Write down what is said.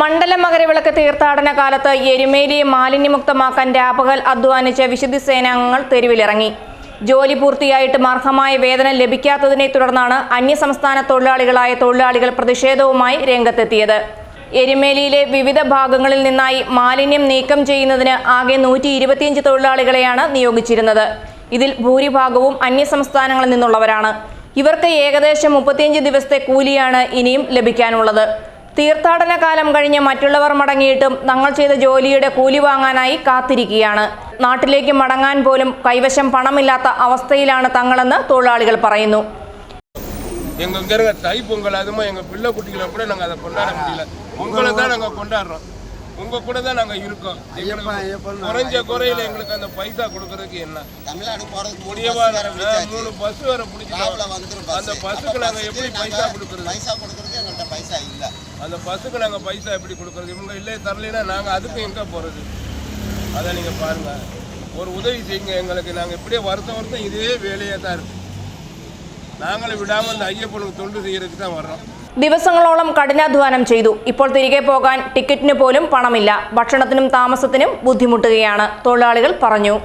മണ്ഡല മകരവിളക്ക് തീർത്ഥാടന കാലത്ത് എരുമേലിയെ മാലിന്യമുക്തമാക്കാൻ രാപകൽ അധ്വാനിച്ച വിശുദ്ധി സേനാംഗങ്ങൾ തെരുവിലിറങ്ങി. ജോലി പൂർത്തിയായിട്ടും അർഹമായ വേതനം ലഭിക്കാത്തതിനെ തുടർന്നാണ് അന്യസംസ്ഥാന തൊഴിലാളികളായ തൊഴിലാളികൾ പ്രതിഷേധവുമായി രംഗത്തെത്തിയത്. എരുമേലിയിലെ വിവിധ ഭാഗങ്ങളിൽ നിന്നായി മാലിന്യം നീക്കം ചെയ്യുന്നതിന് ആകെ നൂറ്റി ഇരുപത്തിയഞ്ച് തൊഴിലാളികളെയാണ് നിയോഗിച്ചിരുന്നത്. ഇതിൽ ഭൂരിഭാഗവും അന്യസംസ്ഥാനങ്ങളിൽ നിന്നുള്ളവരാണ്. ഇവർക്ക് ഏകദേശം മുപ്പത്തിയഞ്ച് ദിവസത്തെ കൂലിയാണ് ഇനിയും ലഭിക്കാനുള്ളത്. തീർത്ഥാടന കാലം കഴിഞ്ഞ് മറ്റുള്ളവർ മടങ്ങിയിട്ടും തങ്ങൾ ചെയ്ത ജോലിയുടെ കൂലി വാങ്ങാനായി കാത്തിരിക്കുകയാണ് നാട്ടിലേക്ക് മടങ്ങാൻ പോലും കൈവശം പണമില്ലാത്ത അവസ്ഥയിലാണ് തങ്ങളെന്ന് തൊഴിലാളികൾ പറയുന്നു எங்க இங்க இருக்க தை பொங்கல் அதுமா எங்க பிள்ளை குட்டிகளை கூட நாங்க அதை கொண்டாட முடியல உங்களை தான் நாங்க கொண்டாடுறோம் உங்க கூட தான் நாங்க இருக்கோம் எங்களுக்கு குறைஞ்ச குறையில எங்களுக்கு அந்த பைசா கொடுக்கறதுக்கு என்ன தமிழ்நாடு போறதுக்கு மூணு முடியவா பஸ் வேற ஆ, பிடிச்சாச்சு மூணு பஸ் வேற ராவுல பிடிச்சிட்டோம் வந்துரும் பஸ் அந்த பஸ்ஸுக்கு நாங்க எப்படி பைசா கொடுக்கறது பைசா கொடுக்கறதுக்கு எங்கள்கிட்ட பைசா இல்ல அந்த பஸ்ஸுக்கு நாங்க பைசா எப்படி கொடுக்கறது இவங்க இல்லே தரலைன்னா நாங்க அதுக்கு எங்க போறது அதை நீங்க பாருங்க ஒரு உதவி செய்யுங்க எங்களுக்கு நாங்க இப்படியே வருஷம் வருஷம் இதே வேலையா தான் இருக்கு நாங்களும் விடாம இந்த ஐயப்பனுக்கு தொண்டு செய்யறதுக்கு தான் வர்றோம் ദിവസങ്ങളോളം കഠിനാധ്വാനം ചെയ്തു ഇപ്പോൾ തിരികെ പോകാൻ ടിക്കറ്റിന് പോലും പണമില്ല ഭക്ഷണത്തിനും താമസത്തിനും ബുദ്ധിമുട്ടുകയാണ് തൊഴിലാളികൾ പറഞ്ഞു